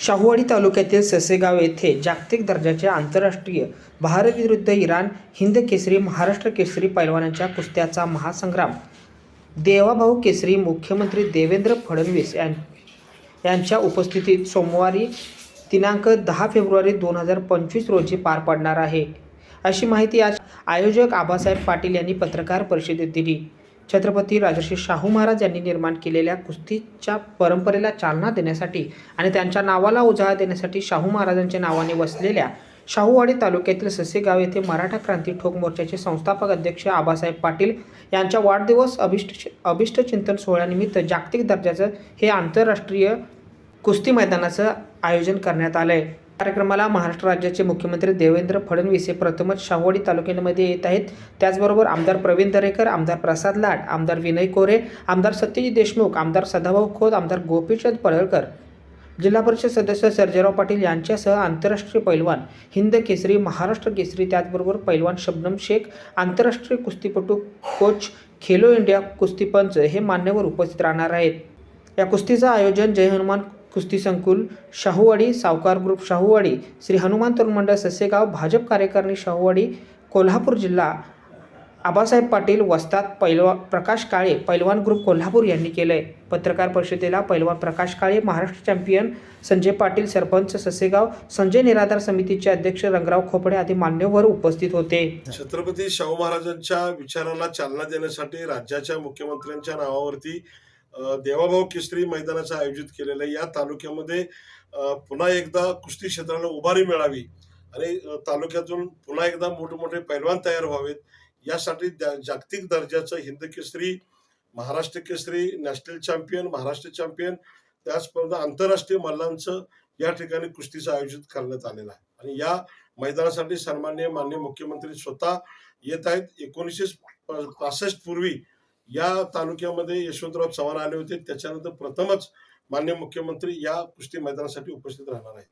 शाहूवाडी तालुक्यातील ससेगाव येथे जागतिक दर्जाच्या आंतरराष्ट्रीय भारत विरुद्ध इराण हिंद केसरी महाराष्ट्र केसरी पैलवानांच्या कुस्त्याचा महासंग्राम. देवाभाऊ केसरी मुख्यमंत्री देवेंद्र फडणवीस यां यांच्या उपस्थितीत सोमवारी दिनांक दहा फेब्रुवारी दोन हजार पंचवीस रोजी पार पडणार आहे. अशी माहिती आज आयोजक आबासाहेब पाटील यांनी पत्रकार परिषदेत दिली. छत्रपती राजर्षी शाहू महाराज यांनी निर्माण केलेल्या कुस्तीच्या परंपरेला चालना देण्यासाठी आणि त्यांच्या नावाला उजाळा देण्यासाठी शाहू महाराजांच्या नावाने वसलेल्या शाहूवाडी तालुक्यातील ससेगाव येथे मराठा क्रांती ठोक मोर्चाचे संस्थापक अध्यक्ष आबासाहेब पाटील यांच्या वाढदिवस अभिष्ट अभिष्टचिंतन सोहळ्यानिमित्त जागतिक दर्जाचं हे आंतरराष्ट्रीय कुस्ती मैदानाचं आयोजन करण्यात आलं आहे कार्यक्रमाला महाराष्ट्र राज्याचे मुख्यमंत्री देवेंद्र फडणवीस हे प्रथमच शाहवाडी तालुक्यांमध्ये येत आहेत. त्याचबरोबर आमदार प्रवीण दरेकर आमदार प्रसाद लाट आमदार विनय कोरे आमदार सत्यजित देशमुख आमदार सदाभाऊ खोत आमदार गोपीचंद पडळकर. जिल्हा परिषद सदस्य सर्जेराव पाटील यांच्यासह आंतरराष्ट्रीय पैलवान हिंद केसरी महाराष्ट्र केसरी त्याचबरोबर पैलवान शबनम शेख आंतरराष्ट्रीय कुस्तीपटू कोच खेलो इंडिया कुस्तीपंच हे मान्यवर उपस्थित राहणार आहेत. या कुस्तीचं आयोजन जय हनुमान कुस्ती संकुल शाहूवाडी सावकार ग्रुप शाहूवाडी श्री हनुमान तरुण मंडळ ससेगाव भाजप कार्यकारिणी शाहूवाडी कोल्हापूर जिल्हा आबासाहेब पाटील वस्ताद पैलवा प्रकाश काळे पैलवान ग्रुप कोल्हापूर यांनी केलं आहे पत्रकार परिषदेला पैलवान प्रकाश काळे महाराष्ट्र चॅम्पियन संजय पाटील सरपंच ससेगाव संजय निराधार समितीचे अध्यक्ष रंगराव खोपडे आदी मान्यवर उपस्थित होते. छत्रपती शाहू महाराजांच्या विचाराला चालना देण्यासाठी राज्याच्या मुख्यमंत्र्यांच्या नावावरती देवाभाऊ केसरी मैदानाचं आयोजित केलेलं आहे. या तालुक्यामध्ये पुन्हा एकदा कुस्ती क्षेत्राला उभारी मिळावी आणि तालुक्यातून पुन्हा एकदा मोठमोठे पैलवान तयार व्हावेत. यासाठी जा- जागतिक दर्जाचं Hind Kesari Maharashtra Kesari national champion Maharashtra champion त्याचप्रमाणे आंतरराष्ट्रीय मल्लांचं या ठिकाणी कुस्तीचं आयोजित करण्यात आलेलं आहे. आणि या मैदानासाठी सन्मान्य मान्य मुख्यमंत्री स्वतः येत आहेत. एकोणीसशे पासष्ट पूर्वी या तालुक्यामध्ये यशवंतराव चव्हाण आले होते. त्याच्यानंतर प्रथमच मान्य मुख्यमंत्री या कुस्ती मैदानासाठी उपस्थित राहणार आहेत.